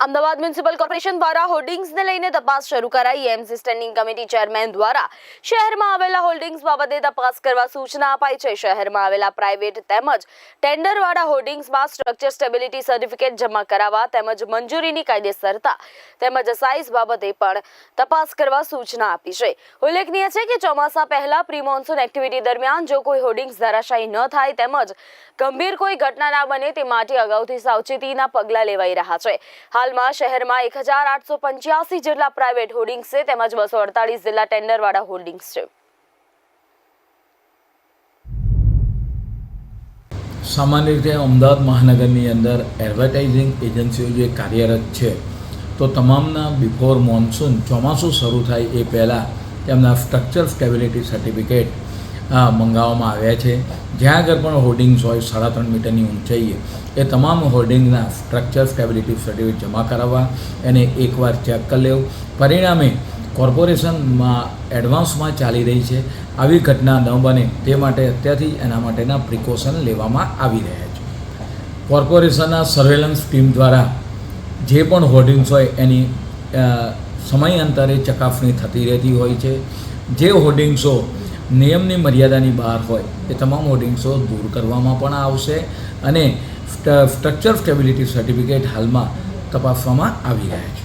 Ahmedabad municipal corporation દ્વારા હોર્ડિંગ્સને લઈને તપાસ શરૂ કરાઈ. એમસી સ્ટેન્ડિંગ કમિટી ચેરમેન દ્વારા શહેરમાં આવેલા હોર્ડિંગ્સ બાબતે તપાસ કરવા સૂચના અપાઈ છે. શહેરમાં આવેલા પ્રાઇવેટ તેમજ ટેન્ડરવાળા હોર્ડિંગ્સમાં સ્ટ્રક્ચર સ્ટેબિલિટી સર્ટિફિકેટ જમા કરાવવા તેમજ મંજૂરીની કાયદેસરતા તેમજ સાઇઝ બાબતે પણ તપાસ કરવા સૂચના આપી છે. ઉલ્લેખનીય છે કે ચોમાસા પહેલા પ્રી મોન્સૂન એક્ટિવિટી દરમિયાન જો કોઈ હોર્ડિંગ્સ ધરાશાયી ન થાય તેમજ ગંભીર કોઈ ઘટના ના બને તે માટે અગાઉથી સાવચેતીના પગલાં લેવાઈ રહ્યા છે. હાલમાં શહેરમાં એક જેટલા પ્રાઇવેટ હોર્ડિંગ્સ છે, તેમજ બસો અડતાલીસ જેટલા ટેન્ડરવાળા હોર્ડિંગ્સ છે. સામાન્ય રીતે અમદાવાદ મહાનગરની અંદર એડવર્ટાઇઝિંગ એજન્સીઓ જે કાર્યરત છે, તો તમામના બિફોર મોન્સૂન ચોમાસું શરૂ થાય એ પહેલાં તેમના સ્ટ્રક્ચર સ્ટેબિલિટી સર્ટિફિકેટ મંગાવવામાં આવ્યા છે. જ્યાં આગળ પણ હોર્ડિંગ્સ હોય, સાડા ત્રણ મીટરની ઊંચાઈએ, એ તમામ હોર્ડિંગના સ્ટ્રક્ચર સ્ટેબિલિટી સર્ટિફિકેટ જમા કરાવવા એને એકવાર ચેક કરી લેવું. પરિણામે કોર્પોરેશનમાં એડવાન્સમાં ચાલી રહી છે. આવી ઘટના ન બને, તે માટે અત્યારથી એના માટેના પ્રિકોશન લેવામાં આવી રહ્યા છે. કોર્પોરેશનના સર્વેલન્સ ટીમ દ્વારા જે પણ હોર્ડિંગ્સ હોય, એની સમયાંતરે ચકાસણી થતી રહેતી હોય છે. જે હોર્ડિંગ્સો નિયમની મર્યાદાની બહાર હોય એ તમામ હોર્ડિંગ્સો દૂર કરવામાં પણ આવશે અને સ્ટ્રક્ચર સ્ટેબિલિટી સર્ટિફિકેટ હાલમાં તપાસવામાં આવી રહ્યા છે.